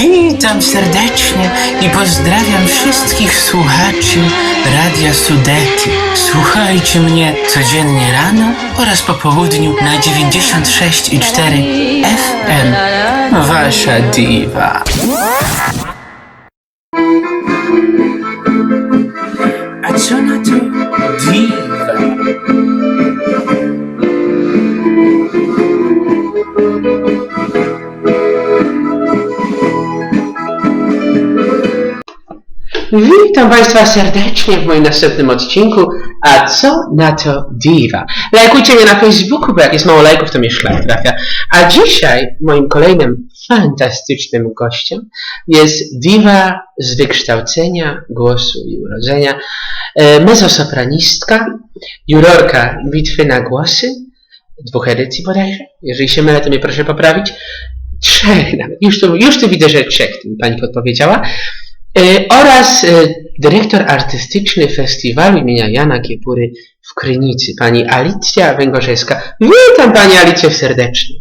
Witam serdecznie i pozdrawiam wszystkich słuchaczy Radia Sudety. Słuchajcie mnie codziennie rano oraz po południu na 96,4 FM. Wasza diwa. A co na to diwa? Witam Państwa serdecznie w moim następnym odcinku. A co na to diwa? Lajkujcie mnie na Facebooku, bo jak jest mało lajków, to mnie szlak trafia. A dzisiaj moim kolejnym fantastycznym gościem jest diwa z wykształcenia, głosu i urodzenia, e, mezzosopranistka, jurorka Bitwy na głosy, dwóch edycji bodajże. Jeżeli się mylę, to mnie proszę poprawić. Trzech nawet. Już tu, już tu widzę, że trzech pani podpowiedziała. E, oraz e, dyrektor artystyczny festiwalu imienia Jana Kiepury w Krynicy, pani Alicja Węgorzewska. Witam pani Alicję serdecznie.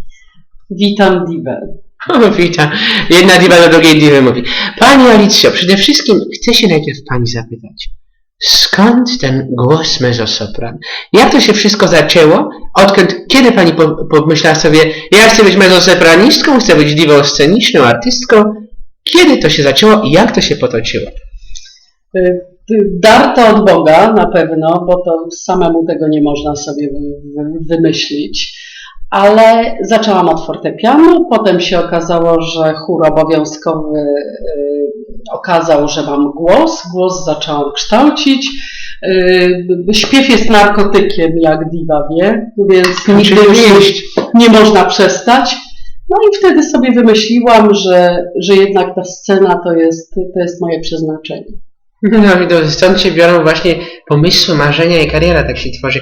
Witam Diwę. O, witam. Jedna diwa do drugiej diwy mówi. Pani Alicjo, przede wszystkim chcę się najpierw pani zapytać. Skąd ten głos mezzosopran? Jak to się wszystko zaczęło? Odkąd, kiedy pani po- pomyślała sobie, ja chcę być mezzosopranistką, chcę być diwą sceniczną, artystką? Kiedy to się zaczęło i jak to się potoczyło? Y, y, Dar to od Boga na pewno, bo to samemu tego nie można sobie wy- wy- wymyślić. Ale zaczęłam od fortepianu, potem się okazało, że chór obowiązkowy y, okazał, że mam głos. Głos zaczęłam kształcić. Śpiew jest narkotykiem, jak diwa wie, więc nigdy już nie można przestać. No i wtedy sobie wymyśliłam, że, że jednak ta scena to jest, to jest moje przeznaczenie. No i to stąd się biorą właśnie pomysły, marzenia i kariera tak się tworzy.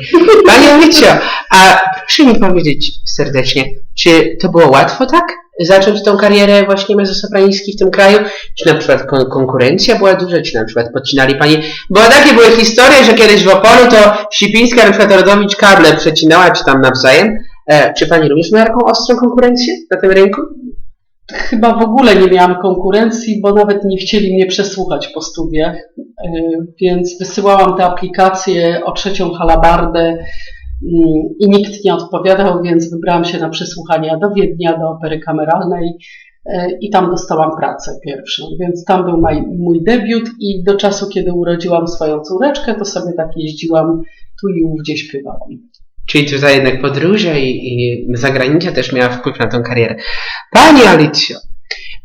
Pani Alicjo, a proszę mi powiedzieć serdecznie, czy to było łatwo tak? Zacząć tą karierę właśnie mezzosoprańskiej w tym kraju? Czy na przykład kon- konkurencja była duża? Czy na przykład podcinali Pani? Bo takie były historie, że kiedyś w Opolu to Sipińska, na przykład Rodowicz kable przecinała, czy tam nawzajem. E, czy Pani również miała taką ostrą konkurencję na tym rynku? Chyba w ogóle nie miałam konkurencji, bo nawet nie chcieli mnie przesłuchać po studiach, yy, więc wysyłałam te aplikacje o trzecią halabardę yy, i nikt nie odpowiadał, więc wybrałam się na przesłuchania do Wiednia, do opery kameralnej yy, i tam dostałam pracę pierwszą, więc tam był mój debiut i do czasu, kiedy urodziłam swoją córeczkę, to sobie tak jeździłam tu i ówdzie śpiewałam. Czyli tutaj jednak podróże i, i zagranica też miała wpływ na tą karierę. Pani Alicjo,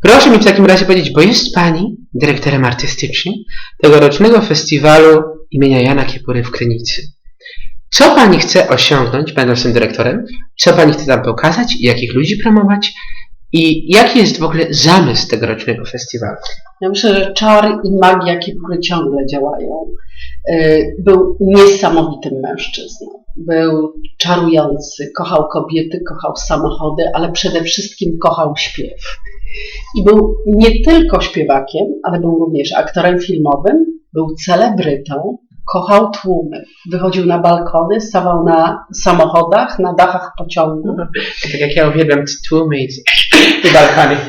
proszę mi w takim razie powiedzieć, bo jest Pani dyrektorem artystycznym tegorocznego festiwalu imienia Jana Kiepury w Krynicy. Co Pani chce osiągnąć, będąc tym dyrektorem? Co Pani chce tam pokazać? Jakich ludzi promować? I jaki jest w ogóle zamysł tegorocznego festiwalu? Ja myślę, że czar i magia Kiepury ciągle działają. Yy, Był niesamowitym mężczyzną. Był czarujący, kochał kobiety, kochał samochody, ale przede wszystkim kochał śpiew. I był nie tylko śpiewakiem, ale był również aktorem filmowym, był celebrytą, kochał tłumy. Wychodził na balkony, stawał na samochodach, na dachach pociągów. Tak jak ja uwielbiam tłumy i i balkony.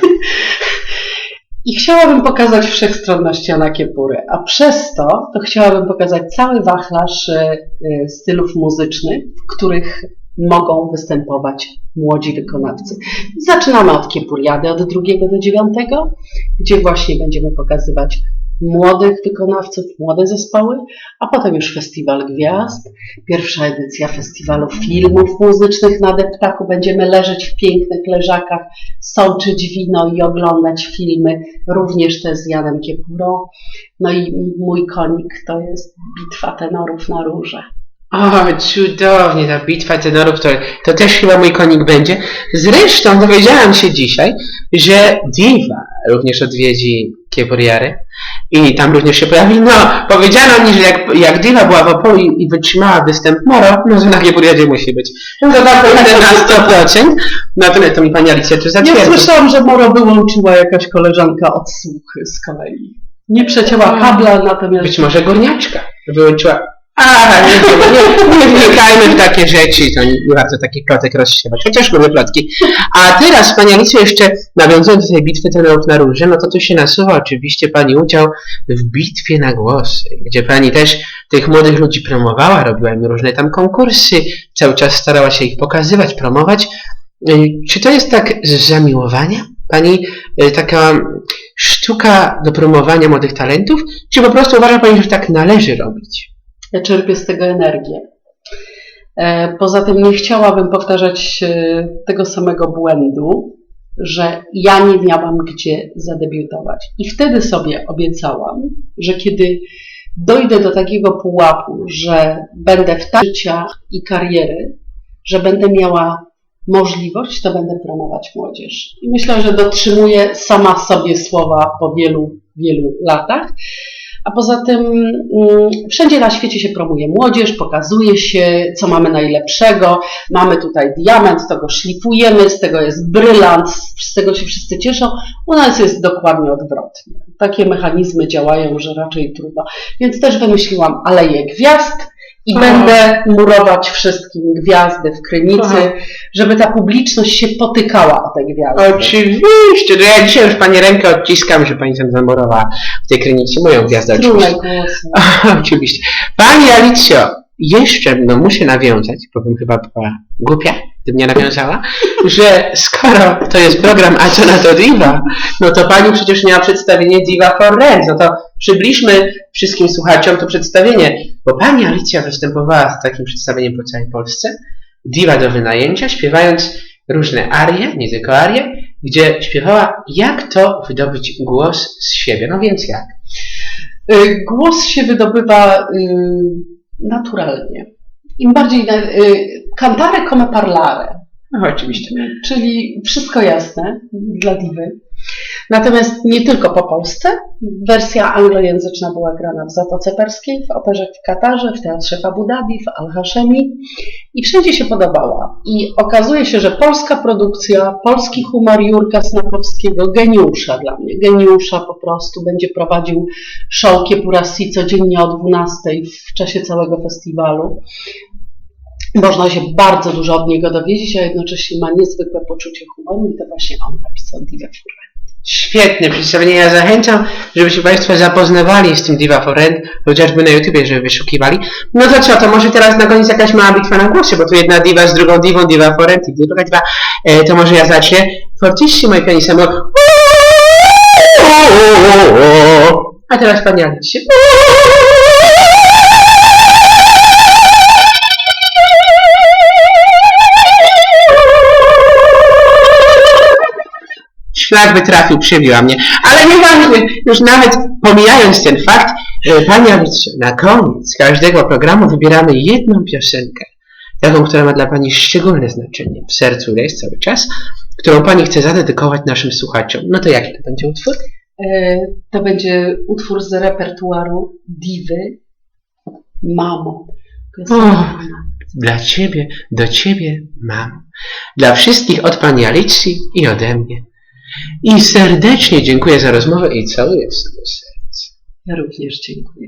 I chciałabym pokazać wszechstronność Jana Kiepury, a przez to, to chciałabym pokazać cały wachlarz e, e, stylów muzycznych, w których mogą występować młodzi wykonawcy. Zaczynamy od Kiepuriady od 2 do 9, gdzie właśnie będziemy pokazywać młodych wykonawców, młode zespoły, a potem już Festiwal Gwiazd, pierwsza edycja Festiwalu Filmów Muzycznych na Deptaku. Będziemy leżeć w pięknych leżakach, sączyć wino i oglądać filmy, również te z Janem Kiepurą. No i mój konik to jest Bitwa Tenorów na Róże. O, cudownie, ta bitwa tenorów to, to też chyba mój konik będzie. Zresztą dowiedziałam się dzisiaj, że Diva również odwiedzi Kiepuriary i tam również się pojawi. No, powiedziano mi, że jak, jak Diva była w Opolu i, wytrzymała występ Moro, no że na Kiepuriadzie musi być. No to tak pojadę na 100%. No to, mi pani Alicja Ja zatwierdzi. słyszałam, że Moro wyłączyła jakaś koleżanka odsłuchy z kolei. Nie przecięła kabla, natomiast Być może górniaczka wyłączyła. A, nie, wnikajmy w takie rzeczy, to nie, warto takich plotek rozsiewać, chociaż lubię plotki. A teraz, Pani Alicjo, jeszcze nawiązując do tej bitwy tenorów na róże, no to tu się nasuwa oczywiście Pani udział w bitwie na głosy, gdzie Pani też tych młodych ludzi promowała, robiła im różne tam konkursy, cały czas starała się ich pokazywać, promować. Y, Czy to jest tak z zamiłowania? Pani y, taka sztuka do promowania młodych talentów, czy po prostu uważa Pani, że tak należy robić? Ja czerpię z tego energię. E, Poza tym nie chciałabym powtarzać e, tego samego błędu, że ja nie miałam gdzie zadebiutować. I wtedy sobie obiecałam, że kiedy dojdę do takiego pułapu, że będę w tak życia i kariery, że będę miała możliwość, to będę promować młodzież. I myślę, że dotrzymuję sama sobie słowa po wielu, wielu latach. A poza tym mm, wszędzie na świecie się promuje młodzież, pokazuje się, co mamy najlepszego. Mamy tutaj diament, to go szlifujemy, z tego jest brylant, z tego się wszyscy cieszą. U nas jest dokładnie odwrotnie. Takie mechanizmy działają, że raczej trudno. Więc też wymyśliłam Aleję Gwiazd i Aha. będę murować wszystkim gwiazdy w Krynicy, Aha. żeby ta publiczność się potykała o te gwiazdy. Oczywiście, to ja dzisiaj już Pani rękę odciskam, że Pani tam zamurowała w tej krynicy moją gwiazdę Trudne oczywiście. głosy. oczywiście. Pani Alicjo, jeszcze no muszę nawiązać, bo bym chyba była głupia, gdybym nie nawiązała, że skoro to jest program A co na to Diva, no to Pani przecież miała przedstawienie Diva for Rent, no to przybliżmy wszystkim słuchaczom to przedstawienie, bo Pani Alicja występowała z takim przedstawieniem po całej Polsce, Diva do wynajęcia, śpiewając różne arie, nie tylko arie, gdzie śpiewała jak to wydobyć głos z siebie, no więc jak? Y, Głos się wydobywa y, naturalnie. Im bardziej. na- y, Cantare come parlare, No oczywiście. czyli wszystko jasne dla diwy. Natomiast nie tylko po Polsce. Wersja anglojęzyczna była grana w Zatoce Perskiej, w Operze w Katarze, w Teatrze w Abu Dhabi, w Al-Hashemi i wszędzie się podobała. I okazuje się, że polska produkcja, polski humor Jurka Snakowskiego, geniusza dla mnie, geniusza po prostu, będzie prowadził show Kiepurasi codziennie o 12 w czasie całego festiwalu. Można się bardzo dużo od niego dowiedzieć, a jednocześnie ma niezwykłe poczucie humoru i to właśnie on napisał Divę Furę. Świetne przedstawienie. Ja zachęcam, żeby się Państwo zapoznawali z tym Diva for chociażby na YouTubie, żeby wyszukiwali. No to co, to może teraz na koniec jakaś mała bitwa na głosie, bo tu jedna diva z drugą divą, Diva for i druga diva. E, to może ja zacznę. Fortissimo i pianissimo. A teraz Pani Alicie. Szlak by trafił, przybiła mnie. Ale nieważne, już nawet pomijając ten fakt, e, Pani Alicjo, na koniec każdego programu wybieramy jedną piosenkę, taką, która ma dla Pani szczególne znaczenie, w sercu jest cały czas, którą Pani chce zadedykować naszym słuchaczom. No to jaki to będzie utwór? E, To będzie utwór z repertuaru Diwy. Mamo. Dla Ciebie, do Ciebie, mam. Dla wszystkich od Pani Alicji i ode mnie. I serdecznie dziękuję za rozmowę i całuję w samo. Ja również dziękuję.